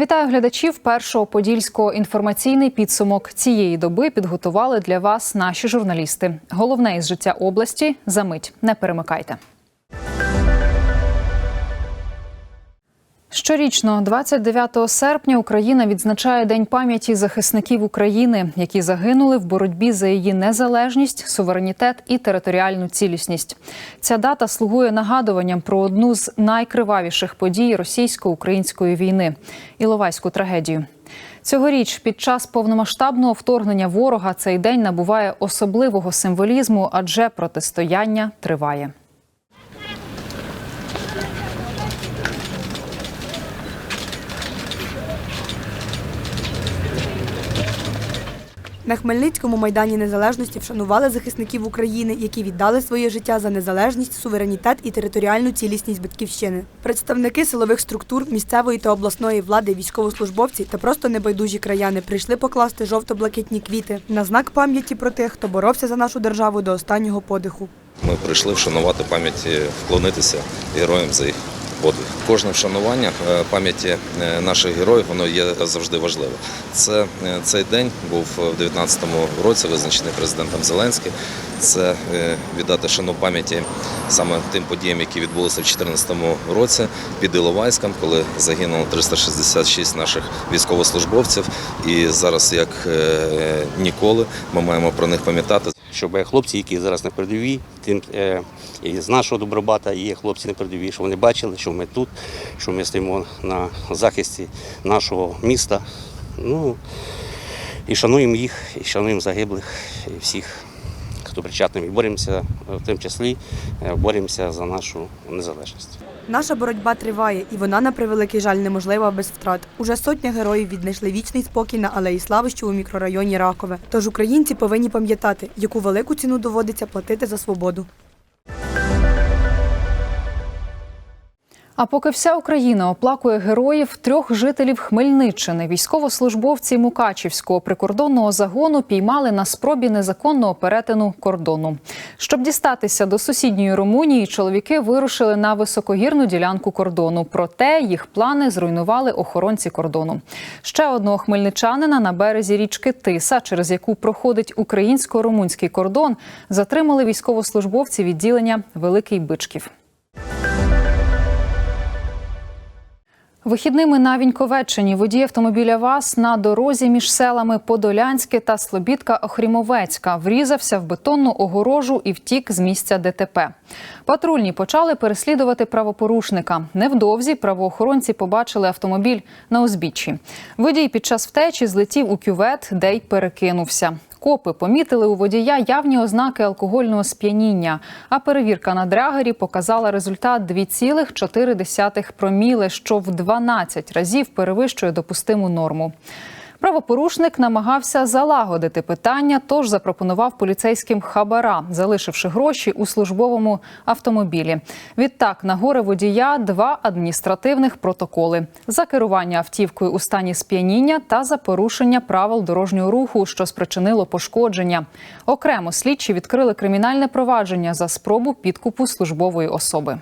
Вітаю глядачів першого подільського інформаційний підсумок цієї доби підготували для вас наші журналісти. Головне із життя області за мить. Не перемикайте. Щорічно, 29 серпня, Україна відзначає День пам'яті захисників України, які загинули в боротьбі за її незалежність, суверенітет і територіальну цілісність. Ця дата слугує нагадуванням про одну з найкривавіших подій російсько-української війни Іловайську трагедію. Цьогоріч під час повномасштабного вторгнення ворога цей день набуває особливого символізму, адже протистояння триває. На Хмельницькому майдані незалежності вшанували захисників України, які віддали своє життя за незалежність, суверенітет і територіальну цілісність батьківщини. Представники силових структур місцевої та обласної влади, військовослужбовці та просто небайдужі краяни прийшли покласти жовто-блакитні квіти на знак пам'яті про тих, хто боровся за нашу державу до останнього подиху. Ми прийшли вшанувати пам'яті, вклонитися героям за їх подвиг. Кожне вшанування е, пам'яті е, наших героїв воно є завжди важливе. Це е, цей день був в 19-му році визначений президентом Зеленським. Це віддати шану пам'яті саме тим подіям, які відбулися в 2014 році під Іловайськом, коли загинуло 366 наших військовослужбовців. І зараз, як ніколи, ми маємо про них пам'ятати. щоб хлопці, які зараз на передовій, тим з нашого добробата є хлопці на передовій, щоб вони бачили, що ми тут, що ми стоїмо на захисті нашого міста. Ну і шануємо їх, і шануємо загиблих, і всіх, хто причетний. І боремося в тим числі, е, боремося за нашу незалежність. Наша боротьба триває, і вона, на превеликий жаль, неможлива без втрат. Уже сотня героїв віднайшли вічний спокій на алеї Слави, що у мікрорайоні Ракове. Тож українці повинні пам'ятати, яку велику ціну доводиться платити за свободу. А поки вся Україна оплакує героїв трьох жителів Хмельниччини, військовослужбовці Мукачівського прикордонного загону піймали на спробі незаконного перетину кордону. Щоб дістатися до сусідньої Румунії, чоловіки вирушили на високогірну ділянку кордону. Проте їх плани зруйнували охоронці кордону. Ще одного хмельничанина на березі річки Тиса, через яку проходить українсько-румунський кордон, затримали військовослужбовці відділення Великий Бичків. Вихідними на Віньковеччині водій автомобіля ВАЗ на дорозі між селами Подолянське та Слобідка Охрімовецька врізався в бетонну огорожу і втік з місця ДТП. Патрульні почали переслідувати правопорушника. Невдовзі правоохоронці побачили автомобіль на узбіччі. Водій під час втечі злетів у кювет, де й перекинувся. Копи помітили у водія явні ознаки алкогольного сп'яніння. А перевірка на драгері показала результат 2,4 проміли, що в 12 разів перевищує допустиму норму. Правопорушник намагався залагодити питання, тож запропонував поліцейським хабара, залишивши гроші у службовому автомобілі. Відтак на горе водія два адміністративних протоколи за керування автівкою у стані сп'яніння та за порушення правил дорожнього руху, що спричинило пошкодження. Окремо слідчі відкрили кримінальне провадження за спробу підкупу службової особи.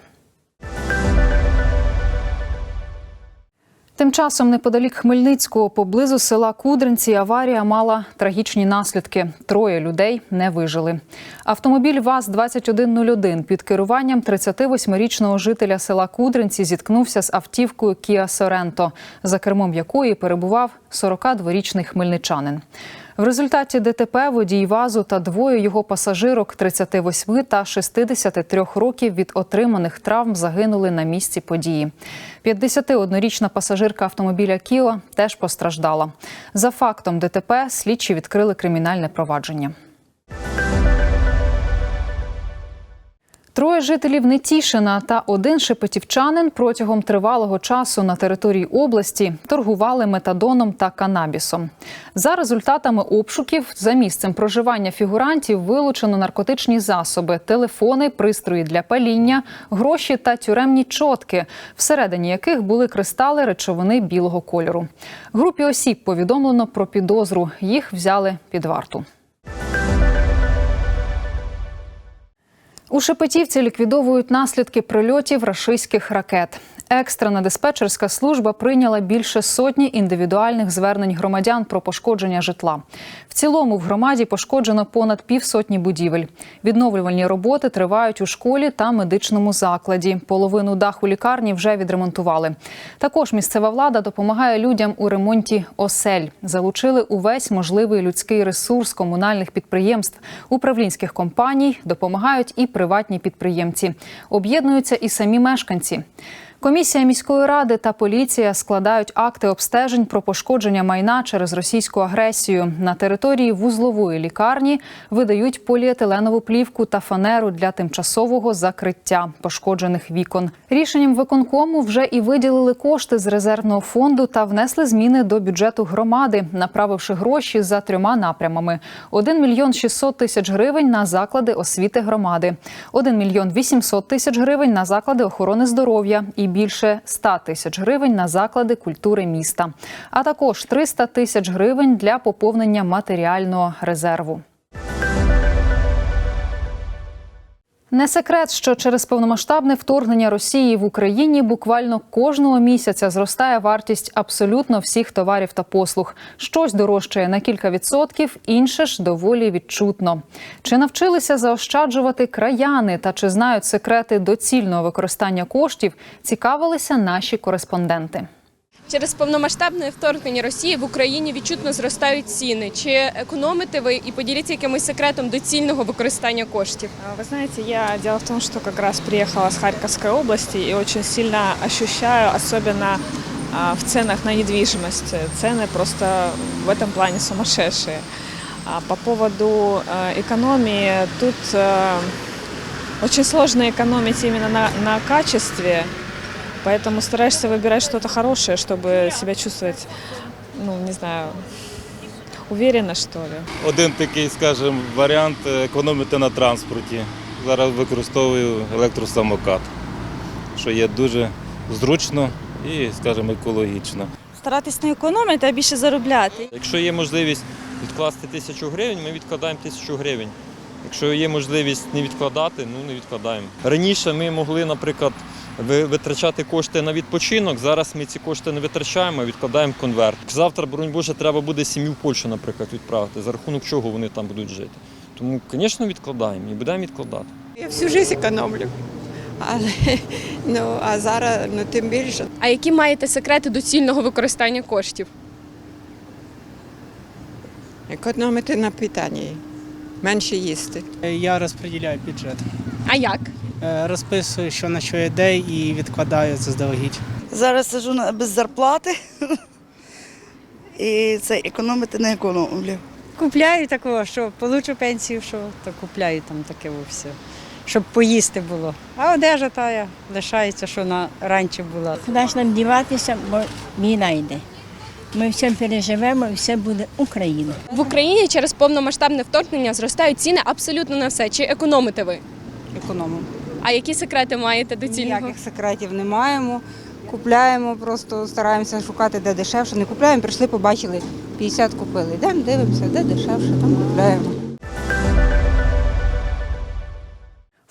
Тим часом, неподалік Хмельницького, поблизу села Кудринці, аварія мала трагічні наслідки. Троє людей не вижили. Автомобіль ВАЗ-2101 під керуванням 38-річного жителя села Кудринці зіткнувся з автівкою Кіа Соренто, за кермом якої перебував 42-річний хмельничанин. В результаті ДТП водій ВАЗу та двоє його пасажирок 38 та 63 років від отриманих травм загинули на місці події. 51-річна пасажирка автомобіля Кіла теж постраждала. За фактом ДТП слідчі відкрили кримінальне провадження. Троє жителів Нетішина та один шепетівчанин протягом тривалого часу на території області торгували метадоном та канабісом. За результатами обшуків за місцем проживання фігурантів вилучено наркотичні засоби, телефони, пристрої для паління, гроші та тюремні чотки, всередині яких були кристали речовини білого кольору. Групі осіб повідомлено про підозру. Їх взяли під варту. У Шепетівці ліквідовують наслідки прильотів рашистських ракет. Екстрена диспетчерська служба прийняла більше сотні індивідуальних звернень громадян про пошкодження житла. В цілому в громаді пошкоджено понад півсотні будівель. Відновлювальні роботи тривають у школі та медичному закладі. Половину даху лікарні вже відремонтували. Також місцева влада допомагає людям у ремонті осель. Залучили увесь можливий людський ресурс комунальних підприємств, управлінських компаній, допомагають і приватні підприємці. Об'єднуються і самі мешканці. Комісія міської ради та поліція складають акти обстежень про пошкодження майна через російську агресію. На території вузлової лікарні видають поліетиленову плівку та фанеру для тимчасового закриття пошкоджених вікон. Рішенням виконкому вже і виділили кошти з резервного фонду та внесли зміни до бюджету громади, направивши гроші за трьома напрямами: 1 мільйон 600 тисяч гривень на заклади освіти громади, 1 мільйон 800 тисяч гривень на заклади охорони здоров'я і більше 100 тисяч гривень на заклади культури міста, а також 300 тисяч гривень для поповнення матеріального резерву. Не секрет, що через повномасштабне вторгнення Росії в Україні буквально кожного місяця зростає вартість абсолютно всіх товарів та послуг. Щось дорожчає на кілька відсотків, інше ж доволі відчутно. Чи навчилися заощаджувати краяни та чи знають секрети доцільного використання коштів? Цікавилися наші кореспонденти. Через повномасштабне вторгнення Росії в Україні відчутно зростають ціни. Чи економите ви і поділіться якимось секретом доцільного використання коштів? А, Вы знаете, я дело в том, что как раз приехала с Харьковской области и очень сильно ощущаю, особенно а, в ценах на недвижимость. Цены просто в этом плане сумасшедшие. А по поводу э, экономии, тут э, очень сложно экономить именно на, на качестве, поэтому стараешься выбирать что-то хорошее, чтобы себя чувствовать, ну, не знаю, уверенно, что ли. Один такий, скажімо, варіант е, економити на транспорті. Зараз використовую електросамокат, що є дуже зручно і, скажімо, екологічно. старатись не економити, а більше заробляти. Якщо є можливість відкласти тисячу гривень, ми відкладаємо тисячу гривень. Якщо є можливість не відкладати, ну не відкладаємо. Раніше ми могли, наприклад, ви- витрачати кошти на відпочинок. Зараз ми ці кошти не витрачаємо, відкладаємо конверт. Завтра, боронь Боже, треба буде сім'ю в Польщу, наприклад, відправити, за рахунок чого вони там будуть жити. Тому, звісно, відкладаємо і будемо відкладати. Я всю життя економлю. Але ну а зараз ну тим більше. А які маєте секрети доцільного використання коштів? Економити на питанні, менше їсти. Я розподіляю бюджет. А як? Е, Розписую, що на що йде, і відкладаю заздалегідь. Зараз сижу без зарплати і це економити не економлю. Купляю такого, що получу пенсію, що то купляю там таке все. Щоб поїсти було. А одежа та лишається, що на раніше була. Куди ж нам діватися, бо війна йде. Ми все переживемо і все буде Україна. В Україні через повномасштабне вторгнення зростають ціни абсолютно на все. Чи економите ви? Економимо. А які секрети маєте доцільного? Ніяких секретів не маємо. Купляємо, просто стараємося шукати, де дешевше. Не купляємо, прийшли, побачили, 50 купили. Йдемо, дивимося, де дешевше, там купляємо.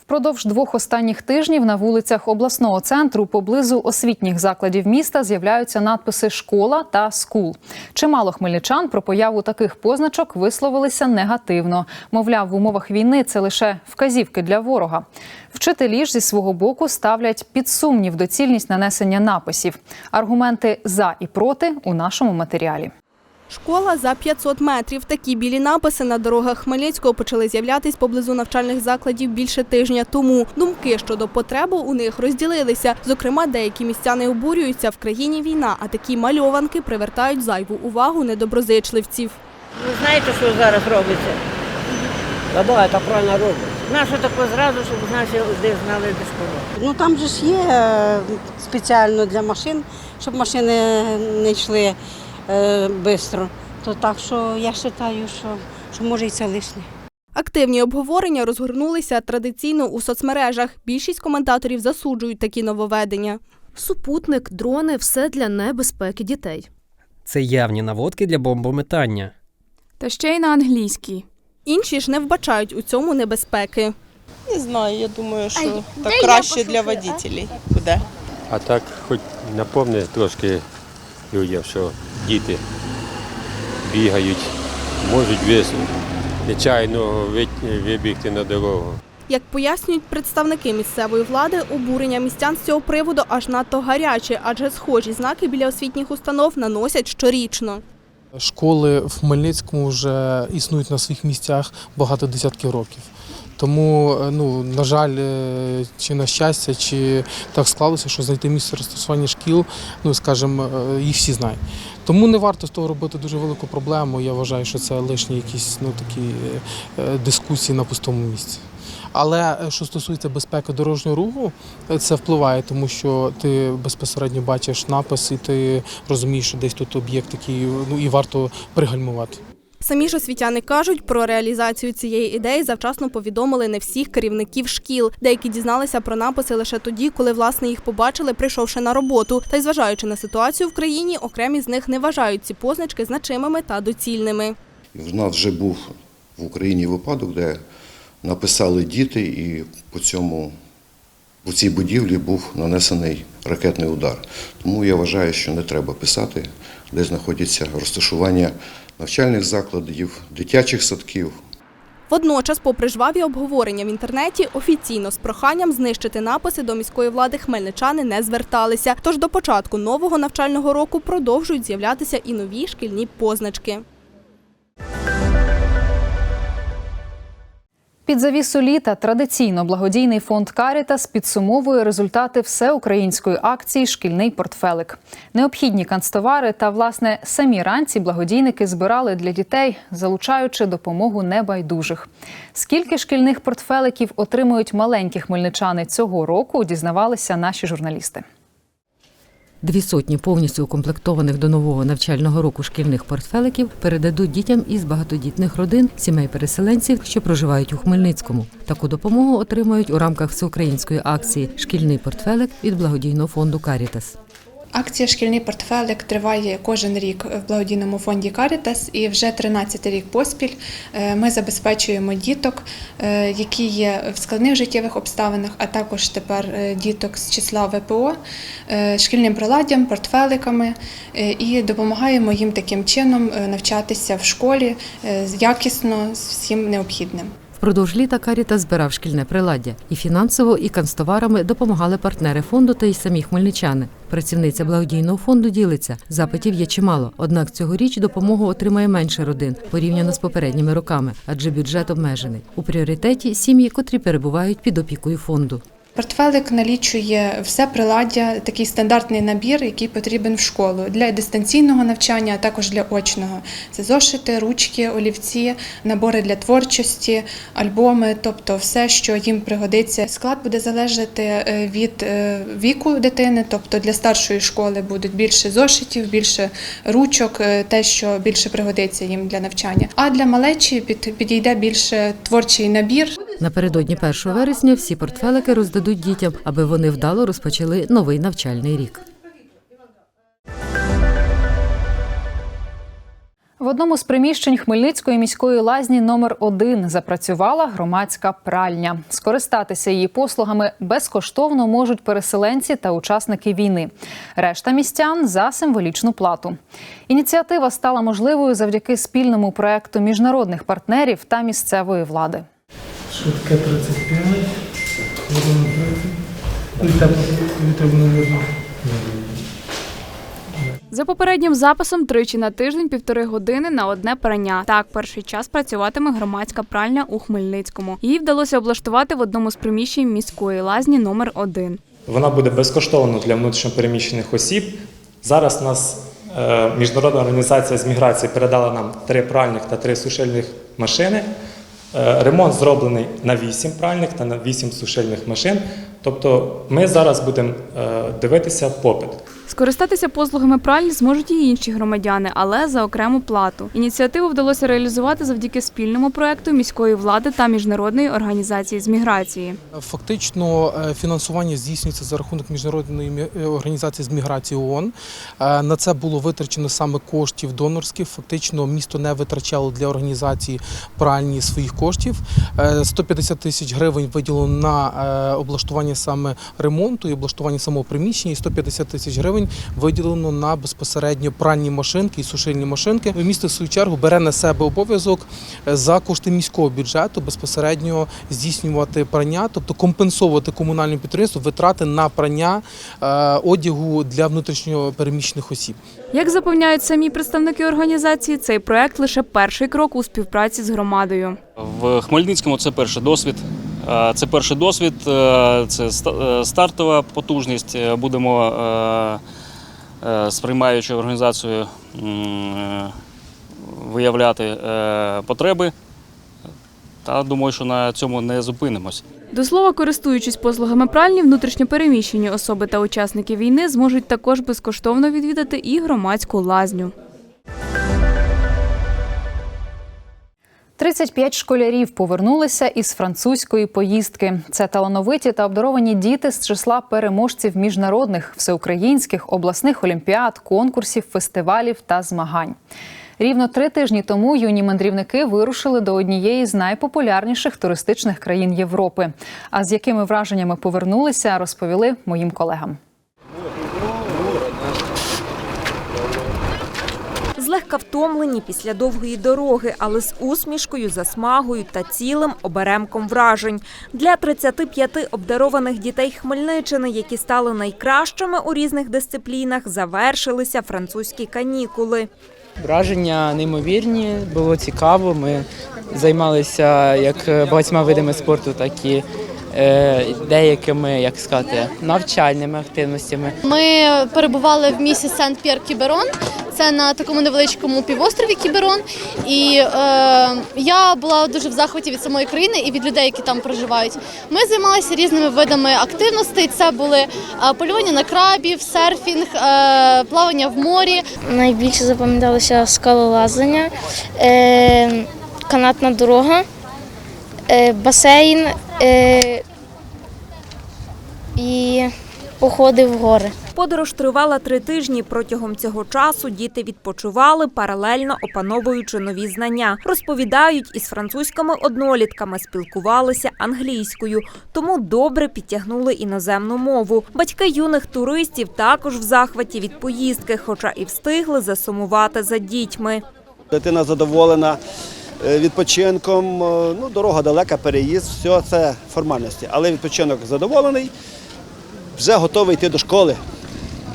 Впродовж двох останніх тижнів на вулицях обласного центру поблизу освітніх закладів міста з'являються надписи Школа та скул. Чимало хмельничан про появу таких позначок висловилися негативно. Мовляв, в умовах війни це лише вказівки для ворога. Вчителі ж зі свого боку ставлять під сумнів доцільність нанесення написів. Аргументи за і проти у нашому матеріалі. Школа за 500 метрів. Такі білі написи на дорогах Хмельницького почали з'являтись поблизу навчальних закладів більше тижня тому. Думки щодо потреби у них розділилися. Зокрема, деякі містяни обурюються в країні війна, а такі мальованки привертають зайву увагу недоброзичливців. Ви знаєте, що зараз робиться? Та да, це правильно робить. Нащо таке зразу, щоб наші де знали, де школа? Ну там же ж є е, спеціально для машин, щоб машини не йшли швидко. То так що я вважаю, що, що може і це лишнє. Активні обговорення розгорнулися традиційно у соцмережах. Більшість коментаторів засуджують такі нововведення. Супутник, дрони все для небезпеки дітей. Це явні наводки для бомбометання. Та ще й на англійській. Інші ж не вбачають у цьому небезпеки. Не знаю, я думаю, що так краще для водителів буде. А так хоч напомни трошки людям, що діти бігають, можуть нечайно ви- вибігти на дорогу. Як пояснюють представники місцевої влади, обурення містян з цього приводу аж надто гаряче, адже схожі знаки біля освітніх установ наносять щорічно. Школи в Хмельницькому вже існують на своїх місцях багато десятків років. Тому, е, ну, на жаль, е, чи на щастя, чи так склалося, що знайти місце розташування шкіл, ну скажімо, е, їх всі знають. Тому не варто з того робити дуже велику проблему. Я вважаю, що це лишні якісь ну, такі дискусії на пустому місці. Але що стосується безпеки дорожнього руху, це впливає, тому що ти безпосередньо бачиш напис, і ти розумієш, що десь тут об'єкт такий, ну і варто пригальмувати. Самі ж освітяни кажуть, про реалізацію цієї ідеї завчасно повідомили не всіх керівників шкіл. Деякі дізналися про написи лише тоді, коли власне їх побачили, прийшовши на роботу. Та й зважаючи на ситуацію в країні, окремі з них не вважають ці позначки значимими та доцільними. В нас вже був в Україні випадок, де написали діти, і по цьому по цій будівлі був нанесений ракетний удар. Тому я вважаю, що не треба писати, де знаходяться розташування навчальних закладів, дитячих садків. Водночас, попри жваві обговорення в інтернеті, офіційно з проханням знищити написи до міської влади хмельничани не зверталися. Тож до початку нового навчального року продовжують з'являтися і нові шкільні позначки. Під завісу літа традиційно благодійний фонд Карітас підсумовує результати всеукраїнської акції Шкільний портфелик. Необхідні канцтовари та власне самі ранці благодійники збирали для дітей, залучаючи допомогу небайдужих. Скільки шкільних портфеликів отримують маленькі хмельничани цього року, дізнавалися наші журналісти. Дві сотні повністю укомплектованих до нового навчального року шкільних портфеликів передадуть дітям із багатодітних родин, сімей переселенців, що проживають у Хмельницькому. Таку допомогу отримають у рамках всеукраїнської акції Шкільний портфелик від благодійного фонду Карітас. Акція Шкільний портфелик триває кожен рік в благодійному фонді Карітас, і вже 13 рік поспіль е, ми забезпечуємо діток, е, які є в складних життєвих обставинах, а також тепер е, діток з числа ВПО, шкільним приладдям, портфеликами і допомагаємо їм таким чином навчатися в школі якісно з всім необхідним. Впродовж літа Каріта збирав шкільне приладдя і фінансово, і канцтоварами допомагали партнери фонду та й самі хмельничани. Працівниця благодійного фонду ділиться. Запитів є чимало. Однак цьогоріч допомогу отримає менше родин порівняно з попередніми роками, адже бюджет обмежений. У пріоритеті сім'ї, котрі перебувають під опікою фонду. Портфелик налічує все приладдя, такий стандартний набір, який потрібен в школу для дистанційного навчання, а також для очного. Це зошити, ручки, олівці, набори для творчості, альбоми, тобто все, що їм пригодиться. Склад буде залежати е, від е, віку дитини, тобто для старшої школи будуть більше зошитів, більше ручок, е, те, що більше пригодиться їм для навчання. А для малечі підійде більше творчий набір. Напередодні 1 вересня всі портфелики роздадуть дітям, аби вони вдало розпочали новий навчальний рік. В одному з приміщень Хмельницької міської лазні номер 1 запрацювала громадська пральня. Скористатися її послугами безкоштовно можуть переселенці та учасники війни. Решта містян за символічну плату. Ініціатива стала можливою завдяки спільному проекту міжнародних партнерів та місцевої влади. Швидке 35, хвилина 30. І вірно. За попереднім записом тричі на тиждень півтори години на одне прання. Так, перший час працюватиме громадська пральня у Хмельницькому. Її вдалося облаштувати в одному з приміщень міської лазні номер 1 Вона буде безкоштовно для внутрішньопереміщених осіб. Зараз у нас е, міжнародна організація з міграції передала нам три пральних та три сушильних машини. Е, ремонт зроблений на 8 пральних та на 8 сушильних машин. Тобто ми зараз будемо е, дивитися попит. Скористатися послугами пральні зможуть і інші громадяни, але за окрему плату. Ініціативу вдалося реалізувати завдяки спільному проекту міської влади та міжнародної організації з міграції. Фактично е, фінансування здійснюється за рахунок міжнародної е, організації з міграції ООН. Е, На це було витрачено саме коштів донорських. Фактично місто не витрачало для організації пральні своїх коштів. Е, 150 тисяч гривень виділено на облаштування саме ремонту і облаштування самого приміщення, і 150 тисяч гривень виділено на безпосередньо пральні машинки і сушильні машинки. Місто в свою чергу бере на себе обов'язок е, за кошти міського бюджету безпосередньо здійснювати прання, тобто компенсовувати комунальному підприємству витрати на прання е, одягу для внутрішньо переміщених осіб. Як запевняють самі представники організації, цей проект лише перший крок у співпраці з громадою. В Хмельницькому це перший досвід. Е, Це перший досвід, е, це е, стартова потужність. Будемо сприймаючи організацію виявляти потреби. Та думаю, що на цьому не зупинимось. До слова, користуючись послугами пральні, внутрішньопереміщені особи та учасники війни зможуть також безкоштовно відвідати і громадську лазню. 35 школярів повернулися із французької поїздки. Це талановиті та обдаровані діти з числа переможців міжнародних, всеукраїнських, обласних олімпіад, конкурсів, фестивалів та змагань. Рівно три тижні тому юні мандрівники вирушили до однієї з найпопулярніших туристичних країн Європи. А з якими враженнями повернулися, розповіли моїм колегам. Злегка втомлені після довгої дороги, але з усмішкою, засмагою та цілим оберемком вражень. Для 35 обдарованих дітей Хмельниччини, які стали найкращими у різних дисциплінах, завершилися французькі канікули. Враження неймовірні, було цікаво. Ми займалися як багатьма видами спорту, так і деякими, як сказати, навчальними активностями. Ми перебували в місті Сент-П'єр-Кіберон. Це на такому невеличкому півострові Кіберон. І е, я була дуже в захваті від самої країни і від людей, які там проживають. Ми займалися різними видами активностей. Це були е, полювання на крабів, серфінг, е, плавання в морі. Найбільше запам'яталося скалолазання, е, канатна дорога, е, басейн е, і походи в гори. Подорож тривала три тижні. Протягом цього часу діти відпочивали, паралельно опановуючи нові знання. Розповідають, із французькими однолітками спілкувалися англійською, тому добре підтягнули іноземну мову. Батьки юних туристів також в захваті від поїздки, хоча і встигли засумувати за дітьми. Дитина задоволена відпочинком. е, Ну, дорога далека, переїзд, все це формальності. Але відпочинок задоволений, вже готовий йти до школи,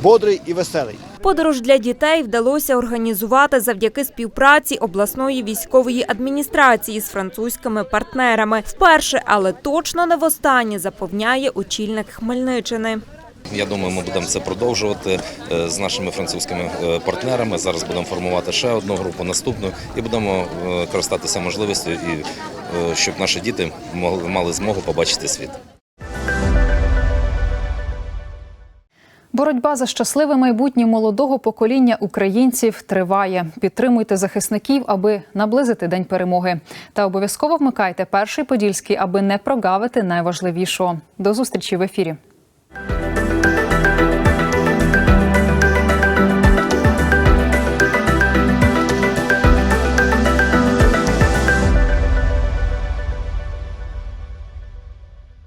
бодрий і веселий. Подорож для дітей вдалося організувати завдяки співпраці обласної військової адміністрації з французькими партнерами. Вперше, але точно не востаннє, запевняє очільник Хмельниччини. Я думаю, ми будемо це продовжувати е, з нашими французькими е, партнерами. Зараз будемо формувати ще одну групу, наступну, і будемо е, користатися можливістю, і щоб наші діти мали змогу побачити світ. Боротьба за щасливе майбутнє молодого покоління українців триває. Підтримуйте захисників, аби наблизити день перемоги. Та обов'язково вмикайте перший подільський, аби не прогавити найважливішого. До зустрічі в ефірі.